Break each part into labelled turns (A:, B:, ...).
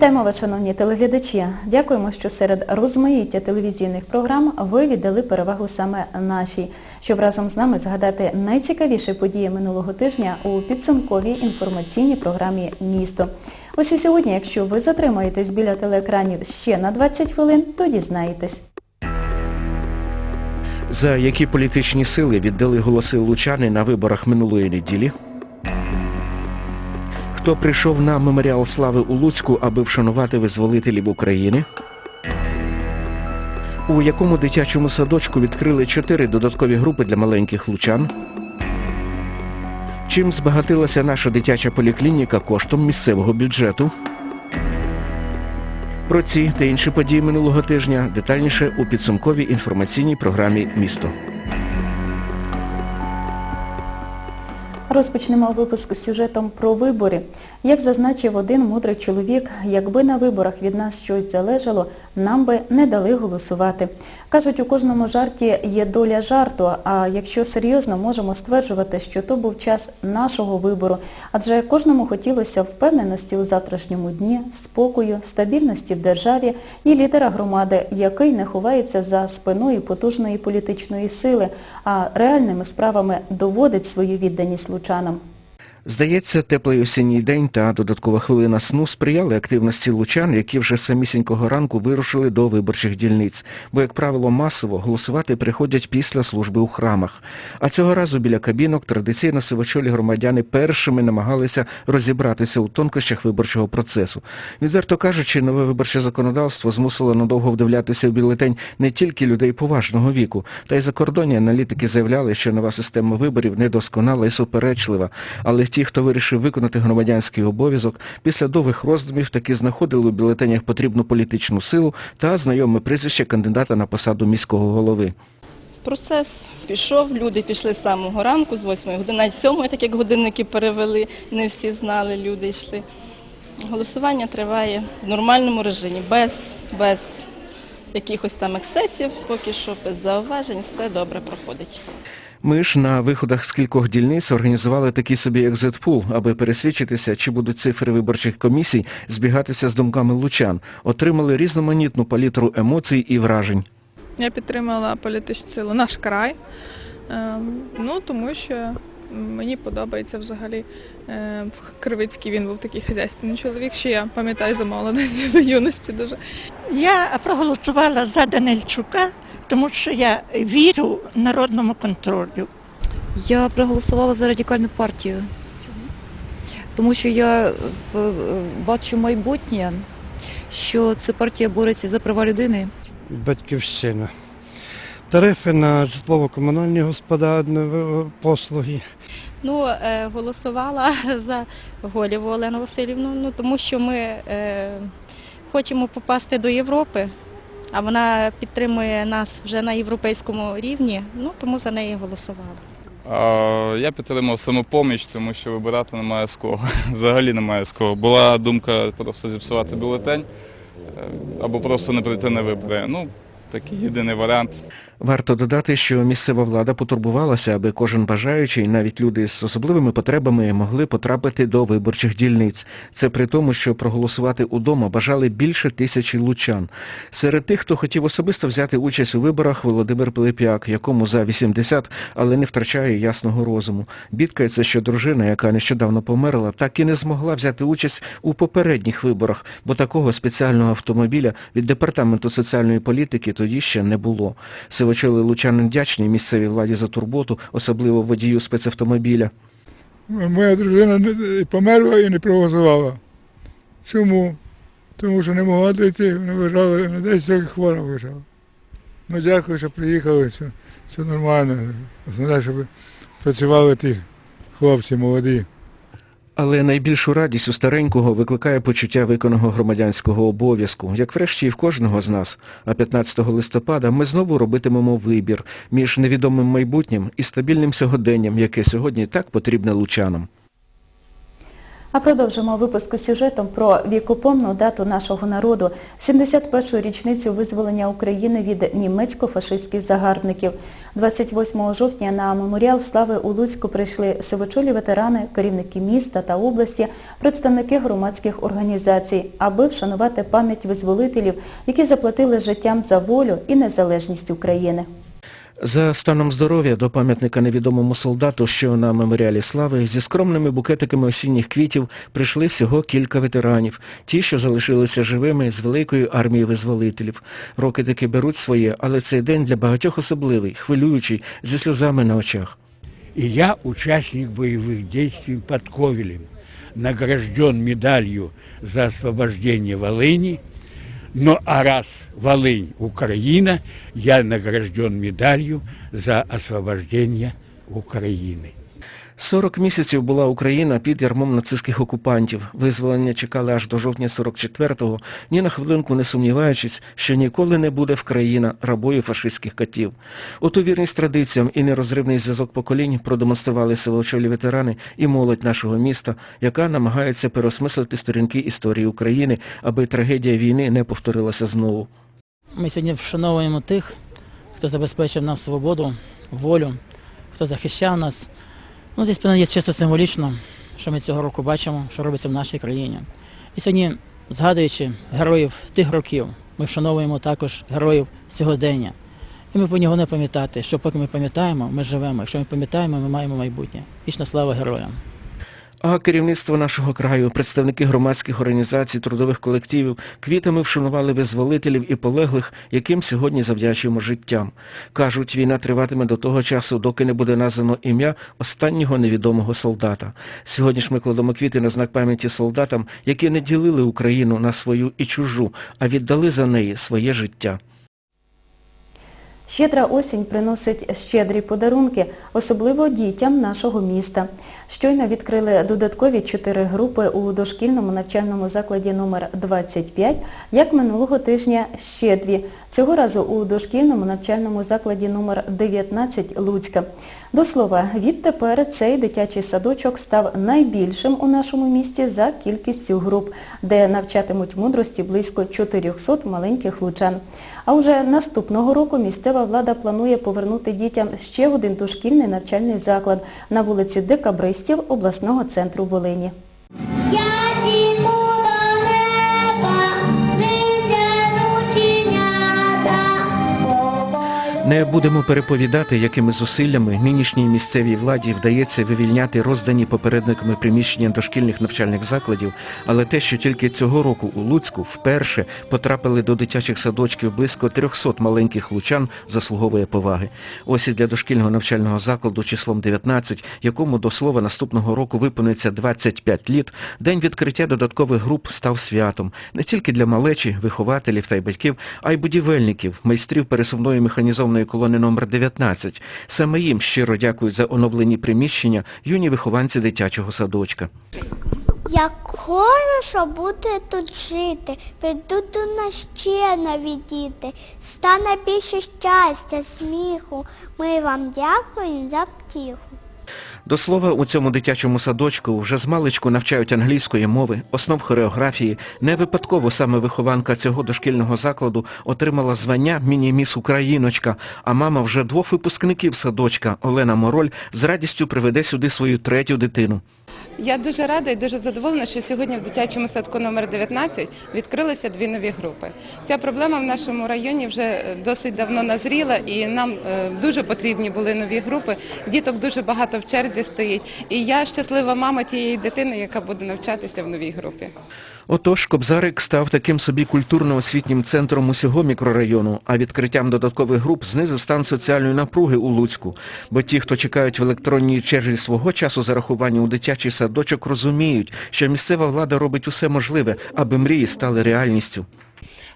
A: Вітаємо вас, шановні телеглядачі. Дякуємо, що серед розмаїття телевізійних програм ви віддали перевагу саме нашій, щоб разом з нами згадати найцікавіші події минулого тижня у підсумковій інформаційній програмі Місто. Ось і сьогодні, якщо ви затримаєтесь біля телеекранів ще на 20 хвилин, то дізнаєтесь.
B: За які політичні сили віддали голоси лучани на виборах минулої неділі? Хто прийшов на меморіал слави у Луцьку, аби вшанувати визволителів України? У якому дитячому садочку відкрили чотири додаткові групи для маленьких лучан? Чим збагатилася наша дитяча поліклініка коштом місцевого бюджету? Про ці та інші події минулого тижня детальніше у підсумковій інформаційній програмі Місто.
A: Розпочнемо випуск з сюжетом про вибори. Як зазначив один мудрий чоловік, якби на виборах від нас щось залежало, нам би не дали голосувати. Кажуть, у кожному жарті є доля жарту, а якщо серйозно, можемо стверджувати, що то був час нашого вибору. Адже кожному хотілося впевненості у завтрашньому дні, спокою, стабільності в державі і лідера громади, який не ховається за спиною потужної політичної сили, а реальними справами доводить свою відданість лучанам.
B: Здається, теплий осінній день та додаткова хвилина сну сприяли активності лучан, які вже самісінького ранку вирушили до виборчих дільниць, бо, як правило, масово голосувати приходять після служби у храмах. А цього разу біля кабінок традиційно сивочолі громадяни першими намагалися розібратися у тонкощах виборчого процесу. Відверто кажучи, нове виборче законодавство змусило надовго вдивлятися в бюлетень не тільки людей поважного віку, та й закордонні аналітики заявляли, що нова система виборів недосконала і суперечлива, але ті, хто вирішив виконати громадянський обов'язок, після довгих роздумів таки знаходили у бюлетенях потрібну політичну силу та знайоме прізвище кандидата на посаду міського голови.
C: Процес пішов, люди пішли з самого ранку, з 8 години, навіть 7, так як годинники перевели, не всі знали, люди йшли. Голосування триває в нормальному режимі, без, без якихось там ексцесів, поки що без зауважень, все добре проходить.
B: Ми ж на виходах з кількох дільниць організували такий собі екзитпул, аби пересвідчитися, чи будуть цифри виборчих комісій збігатися з думками лучан. Отримали різноманітну палітру емоцій і вражень.
D: Я підтримала політичну силу наш край, Ем, ну тому що мені подобається взагалі е, Кривицький, він був такий хазяйственний чоловік, що я пам'ятаю за молодості, за юності дуже.
E: Я проголосувала за Данильчука, тому що я вірю народному контролю.
F: Я проголосувала за радикальну партію. Чому? Тому що я е, бачу майбутнє, що ця партія бореться за права людини.
G: Батьківщина. Тарифи на житлово-комунальні господарні послуги.
H: Ну, е, голосувала за Голєву Олену Васильівну, ну, тому що ми е, хочемо попасти до Європи, а вона підтримує нас вже на європейському рівні, ну, тому за неї
I: голосували. Я підтримав самопоміч, тому що вибирати немає з кого. Взагалі немає з кого. Була думка просто зіпсувати бюлетень е, або просто не прийти на вибори. Ну, такий єдиний варіант.
B: Варто додати, що місцева влада потурбувалася, аби кожен бажаючий, навіть люди з особливими потребами, могли потрапити до виборчих дільниць. Це при тому, що проголосувати удома бажали більше тисячі лучан. Серед тих, хто хотів особисто взяти участь у виборах, Володимир Пилип'як, якому за 80, але не втрачає ясного розуму. Бідкається, що дружина, яка нещодавно померла, так і не змогла взяти участь у попередніх виборах, бо такого спеціального автомобіля від Департаменту соціальної політики тоді ще не було. Сивочоли лучани вдячні місцевій владі за турботу, особливо водію спецавтомобіля.
J: Моя дружина померла і не проголосувала. Чому? Тому що не могла дійти, вона вважала, на 10 років хвора вважала. Ну дякую, що приїхали, все, все нормально. Основне, щоб працювали ті хлопці молоді.
B: Але найбільшу радість у старенького викликає почуття виконаного громадянського обов'язку, як врешті і в кожного з нас. А 15 листопада ми знову робитимемо вибір між невідомим майбутнім і стабільним сьогоденням, яке сьогодні так потрібне лучанам.
A: А продовжимо випуск із сюжетом про вікопомну дату нашого народу – 71-ю річницю визволення України від німецько-фашистських загарбників. 28 жовтня на меморіал слави у Луцьку прийшли сивочолі ветерани, керівники міста та області, представники громадських організацій, аби вшанувати пам'ять визволителів, які заплатили життям за волю і незалежність України.
B: За станом здоров'я до пам'ятника невідомому солдату, що на меморіалі слави, зі скромними букетиками осінніх квітів прийшли всього кілька ветеранів, ті, що залишилися живими з великої армії визволителів. Роки таки беруть своє, але цей день для багатьох особливий, хвилюючий, зі сльозами на очах.
K: И я участник боевых действий под Ковелем, награжден медалью за освобождение Волыни, но а раз Волынь Украина, я награжден медалью за освобождение Украины.
B: 40 місяців була Україна під ярмом нацистських окупантів. Визволення чекали аж до жовтня 44-го, ні на хвилинку не сумніваючись, що ніколи не буде в країна рабою фашистських катів. Оту вірність традиціям і нерозривний зв'язок поколінь продемонстрували силовчолі ветерани і молодь нашого міста, яка намагається переосмислити сторінки історії України, аби трагедія війни не повторилася знову.
L: Ми сьогодні вшановуємо тих, хто забезпечив нам свободу, волю, хто захищав нас. Ну, десь є чисто символічно, що ми цього року бачимо, що робиться в нашій країні. І сьогодні, згадуючи героїв тих років, ми вшановуємо також героїв сьогодення. І ми повинні не пам'ятати, що поки ми пам'ятаємо, ми живемо. Якщо ми пам'ятаємо, ми маємо майбутнє. Вічна слава героям.
B: А керівництво нашого краю, представники громадських організацій, трудових колективів квітами вшанували визволителів і полеглих, яким сьогодні завдячуємо життям. Кажуть, війна триватиме до того часу, доки не буде названо ім'я останнього невідомого солдата. Сьогодні ж ми кладемо квіти на знак пам'яті солдатам, які не ділили Україну на свою і чужу, а віддали за неї своє життя.
A: Щедра осінь приносить щедрі подарунки, особливо дітям нашого міста. Щойно відкрили додаткові чотири групи у дошкільному навчальному закладі номер 25, як минулого тижня ще дві. Цього разу у дошкільному навчальному закладі номер 19 Луцька. До слова, відтепер цей дитячий садочок став найбільшим у нашому місті за кількістю груп, де навчатимуть мудрості близько 400 маленьких лучан. А уже наступного року місцева влада планує повернути дітям ще один дошкільний навчальний заклад на вулиці Декабристів обласного центру Волині.
M: Я
B: Не будемо переповідати, якими зусиллями нинішній місцевій владі вдається вивільняти роздані попередниками приміщення дошкільних навчальних закладів, але те, що тільки цього року у Луцьку вперше потрапили до дитячих садочків близько 300 маленьких лучан, заслуговує поваги. Ось і для дошкільного навчального закладу числом 19, якому до слова наступного року виповниться 25 літ, день відкриття додаткових груп став святом не тільки для малечі, вихователів та й батьків, а й будівельників, майстрів пересувної механізованої колони номер 19. Саме їм щиро дякують за оновлені приміщення юні вихованці дитячого садочка.
M: Як хорошо буде тут жити, прийдуть до нас ще нові діти, стане більше щастя, сміху. Ми вам дякуємо за втіху.
B: До слова, у цьому дитячому садочку вже з маличку навчають англійської мови, основ хореографії. Не випадково саме вихованка цього дошкільного закладу отримала звання «Міні-міс Україночка», а мама вже двох випускників садочка Олена Мороль з радістю приведе сюди свою третю дитину.
N: Я дуже рада і дуже задоволена, що сьогодні в дитячому садку номер 19 відкрилися дві нові групи. Ця проблема в нашому районі вже е, досить давно назріла і нам е, дуже потрібні були нові групи. Діток дуже багато в черзі стоїть. І я щаслива мама тієї дитини, яка буде навчатися в новій групі.
B: Отож, Кобзарик став таким собі культурно-освітнім центром усього мікрорайону, а відкриттям додаткових груп знизив стан соціальної напруги у Луцьку. Бо ті, хто чекають в електронній черзі свого часу зарахування у дитячий садочок, розуміють, що місцева влада робить усе можливе, аби мрії стали реальністю.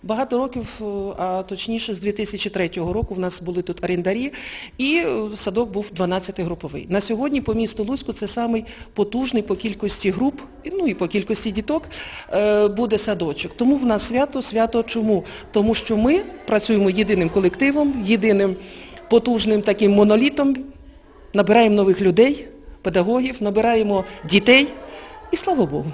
O: Багато років, е, а точніше з 2003 року в нас були тут орендарі і е, садок був 12-груповий. На сьогодні по місту Луцьку це самий потужний по кількості груп, ну і по кількості діток е, буде садочок. Тому в нас свято, свято чому? Тому що ми працюємо єдиним колективом, єдиним потужним таким монолітом, набираємо нових людей, педагогів, набираємо дітей І слава Богу.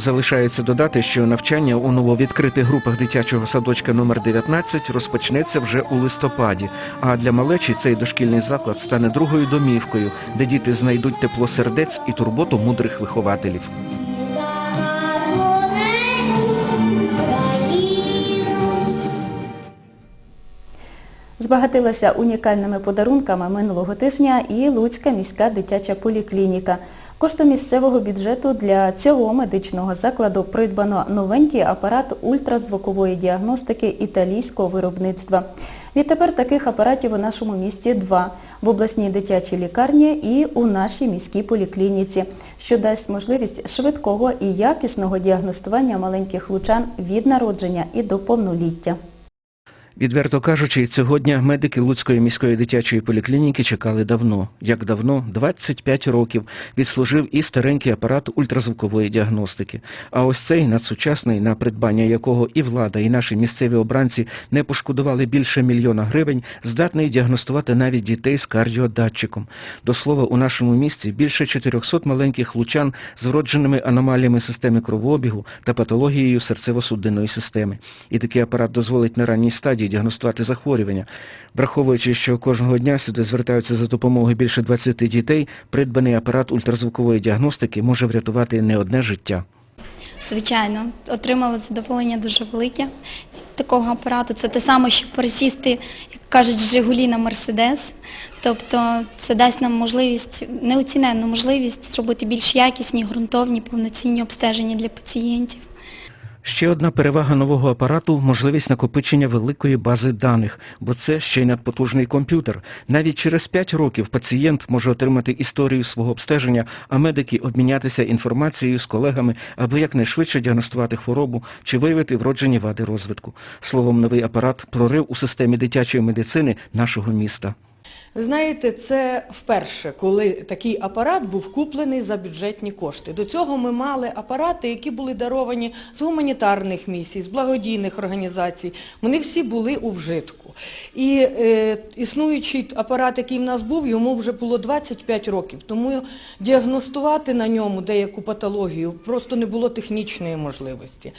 B: Залишається додати, що навчання у нововідкритих групах дитячого садочка номер 19 розпочнеться вже у листопаді. А для малечі цей дошкільний заклад стане другою домівкою, де діти знайдуть тепло сердець і турботу мудрих вихователів.
A: Збагатилася унікальними подарунками минулого тижня і Луцька міська дитяча поліклініка. Коштом місцевого бюджету для цього медичного закладу придбано новенький апарат ультразвукової діагностики італійського виробництва. Відтепер таких апаратів у нашому місті два – в обласній дитячій лікарні і у нашій міській поліклініці, що дасть можливість швидкого і якісного діагностування маленьких лучан від народження і до повноліття.
B: Відверто кажучи, цього дня медики Луцької міської дитячої поліклініки чекали давно. Як давно? 25 років відслужив і старенький апарат ультразвукової діагностики. А ось цей надсучасний, на придбання якого і влада, і наші місцеві обранці не пошкодували більше мільйона гривень, здатний діагностувати навіть дітей з кардіодатчиком. До слова, у нашому місті більше 400 маленьких лучан з вродженими аномаліями системи кровообігу та патологією серцево-судинної системи. І такий апарат дозволить на ранній стадії діагностувати захворювання. Враховуючи, що кожного дня сюди звертаються за допомогою більше 20 дітей, придбаний апарат ультразвукової діагностики може врятувати не одне життя.
P: Звичайно, отримала задоволення дуже велике від такого апарату. Це те саме, що пересісти, як кажуть, з Жигулі на Мерседес. Тобто це дасть нам можливість, неоціненну можливість зробити більш якісні, ґрунтовні, повноцінні обстеження для пацієнтів.
B: Ще одна перевага нового апарату – можливість накопичення великої бази даних, бо це ще й надпотужний комп'ютер. Навіть через 5 років пацієнт може отримати історію свого обстеження, а медики обмінятися інформацією з колегами, аби якнайшвидше діагностувати хворобу чи виявити вроджені вади розвитку. Словом, новий апарат – прорив у системі дитячої медицини нашого міста.
Q: Ви знаєте, це вперше, коли такий апарат був куплений за бюджетні кошти. До цього ми мали апарати, які були даровані з гуманітарних місій, з благодійних організацій. Вони всі були у вжитку. І е, існуючий апарат, який в нас був, йому вже було 25 років. Тому діагностувати на ньому деяку патологію просто не було технічної можливості.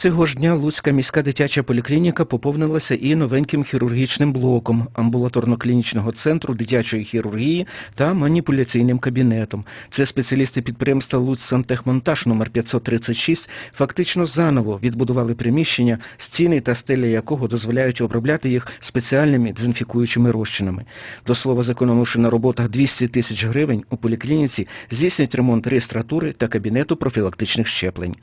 B: Цього ж дня Луцька міська дитяча поліклініка поповнилася і новеньким хірургічним блоком амбулаторно-клінічного центру дитячої хірургії та маніпуляційним кабінетом. Це спеціалісти підприємства «Луцьсантехмонтаж» номер 536 фактично заново відбудували приміщення, стіни та стеля якого дозволяють обробляти їх спеціальними дезінфікуючими розчинами. До слова, зекономивши на роботах 200 тисяч гривень, у поліклініці здійснять ремонт реєстратури та кабінету профілактичних щеплень.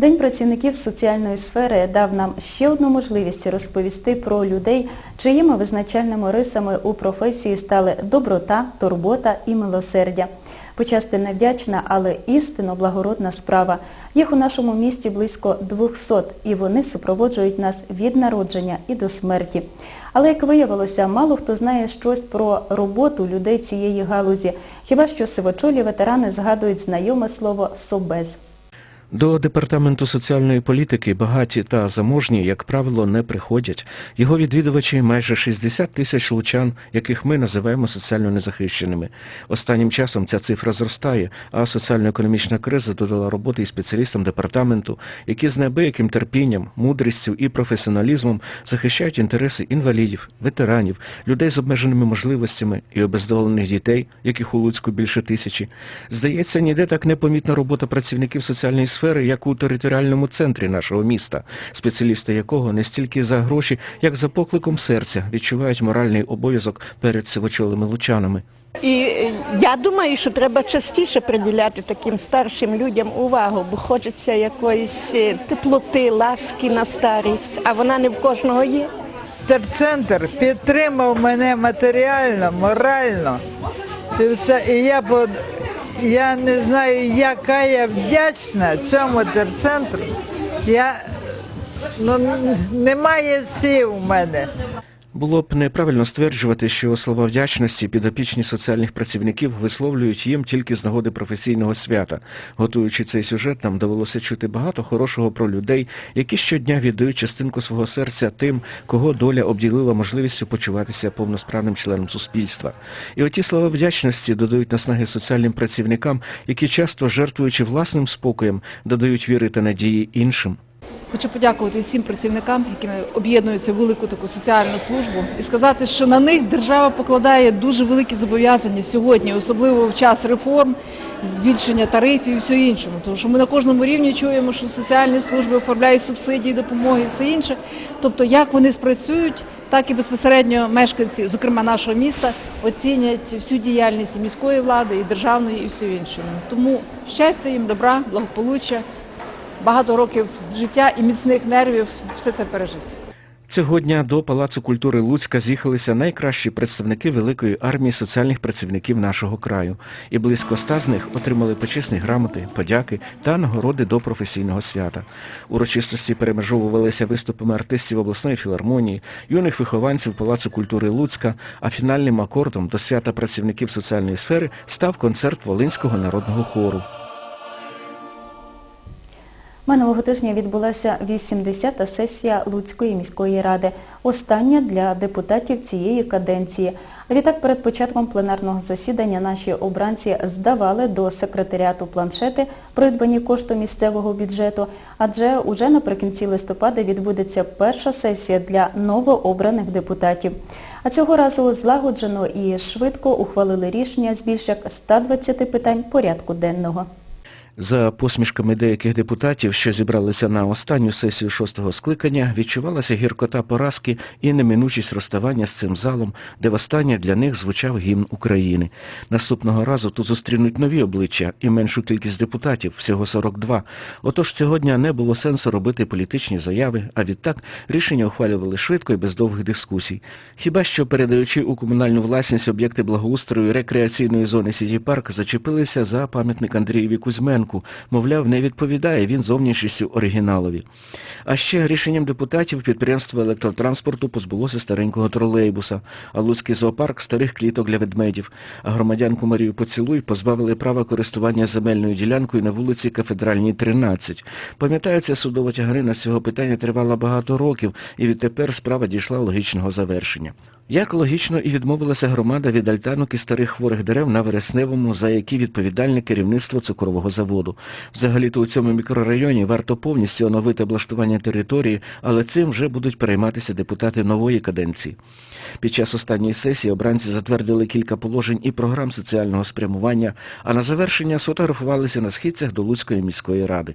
A: День працівників соціальної сфери дав нам ще одну можливість розповісти про людей, чиїми визначальними рисами у професії стали доброта, турбота і милосердя. Почасти невдячна, але істинно благородна справа. Їх у нашому місті близько 200, і вони супроводжують нас від народження і до смерті. Але, як виявилося, мало хто знає щось про роботу людей цієї галузі. Хіба що сивочолі ветерани згадують знайоме слово «собез».
B: До Департаменту соціальної політики багаті та заможні, як правило, не приходять. Його відвідувачі майже 60 тисяч лучан, яких ми називаємо соціально незахищеними. Останнім часом ця цифра зростає, а соціально-економічна криза додала роботи і спеціалістам департаменту, які з неабияким терпінням, мудрістю і професіоналізмом захищають інтереси інвалідів, ветеранів, людей з обмеженими можливостями і обездолених дітей, яких у Луцьку більше тисячі. Здається, ніде так непомітна робота працівників соціальної як у територіальному центрі нашого міста, спеціалісти якого не стільки за гроші, як за покликом серця відчувають моральний обов'язок перед сивочолими лучанами.
E: І е, я думаю, що треба частіше приділяти таким старшим людям увагу, бо хочеться якоїсь е, теплоти, ласки на старість, а вона не в кожного є.
R: Терцентр підтримав мене матеріально, морально. І все. І я, под- я не знаю, яка я вдячна цьому терцентру. Я, ну, немає слів у мене.
B: Було б неправильно стверджувати, що слова вдячності підопічні соціальних працівників висловлюють їм тільки з нагоди професійного свята. Готуючи цей сюжет, нам довелося чути багато хорошого про людей, які щодня віддають частинку свого серця тим, кого доля обділила можливістю почуватися повносправним членом суспільства. І оті слова вдячності додають наснаги соціальним працівникам, які часто, жертвуючи власним спокоєм, додають віри та надії іншим.
S: Хочу подякувати всім працівникам, які об'єднуються в велику таку соціальну службу, і сказати, що на них держава покладає дуже великі зобов'язання сьогодні, особливо в час реформ, збільшення тарифів і все іншому. Тому що ми на кожному рівні чуємо, що соціальні служби оформляють субсидії, допомоги і все інше. Тобто, як вони спрацюють, так і безпосередньо мешканці, зокрема нашого міста, оцінять всю діяльність і міської влади, і державної, і всього іншого. Тому щастя їм, добра, благополуччя багато років життя і міцних нервів все це пережити.
B: Цього дня до Палацу культури Луцька з'їхалися найкращі представники великої армії соціальних працівників нашого краю. І близько ста з них отримали почесні грамоти, подяки та нагороди до професійного свята. Урочистості перемежовувалися виступами артистів обласної філармонії, юних вихованців Палацу культури Луцька, а фінальним акордом до свята працівників соціальної сфери став концерт Волинського народного хору.
A: Минулого тижня відбулася 80-та сесія Луцької міської ради, остання для депутатів цієї каденції. Відтак перед початком пленарного засідання наші обранці здавали до секретаріату планшети, придбані коштом місцевого бюджету, адже уже наприкінці листопада відбудеться перша сесія для новообраних депутатів. А цього разу злагоджено і швидко ухвалили рішення з більш як 120 питань порядку денного.
B: За посмішками деяких депутатів, що зібралися на останню сесію шостого скликання, відчувалася гіркота поразки і неминучість розставання з цим залом, де востаннє для них звучав гімн України. Наступного разу тут зустрінуть нові обличчя і меншу кількість депутатів, всього 42. Отож цього дня не було сенсу робити політичні заяви, а відтак рішення ухвалювали швидко і без довгих дискусій. Хіба що, передаючи у комунальну власність об'єкти благоустрою рекреаційної зони Сіті Парк, зачепилися за пам'ятник Андрієві Кузьменку, мовляв, не відповідає він зовнішністю оригіналові. А ще рішенням депутатів підприємство електротранспорту позбулося старенького тролейбуса, а Луцький зоопарк старих кліток для ведмедів, а громадянку Марію Поцілуй позбавили права користування земельною ділянкою на вулиці Кафедральній, 13. Пам'ятається, судова тягарина з цього питання тривала багато років, і відтепер справа дійшла логічного завершення. Як логічно і відмовилася громада від альтанок і старих хворих дерев на Вересневому, за які відповідальне керівництво цукрового заводу. Взагалі-то у цьому мікрорайоні варто повністю оновити облаштування території, але цим вже будуть перейматися депутати нової каденції. Під час останньої сесії обранці затвердили кілька положень і програм соціального спрямування, а на завершення сфотографувалися на східцях до Луцької міської ради.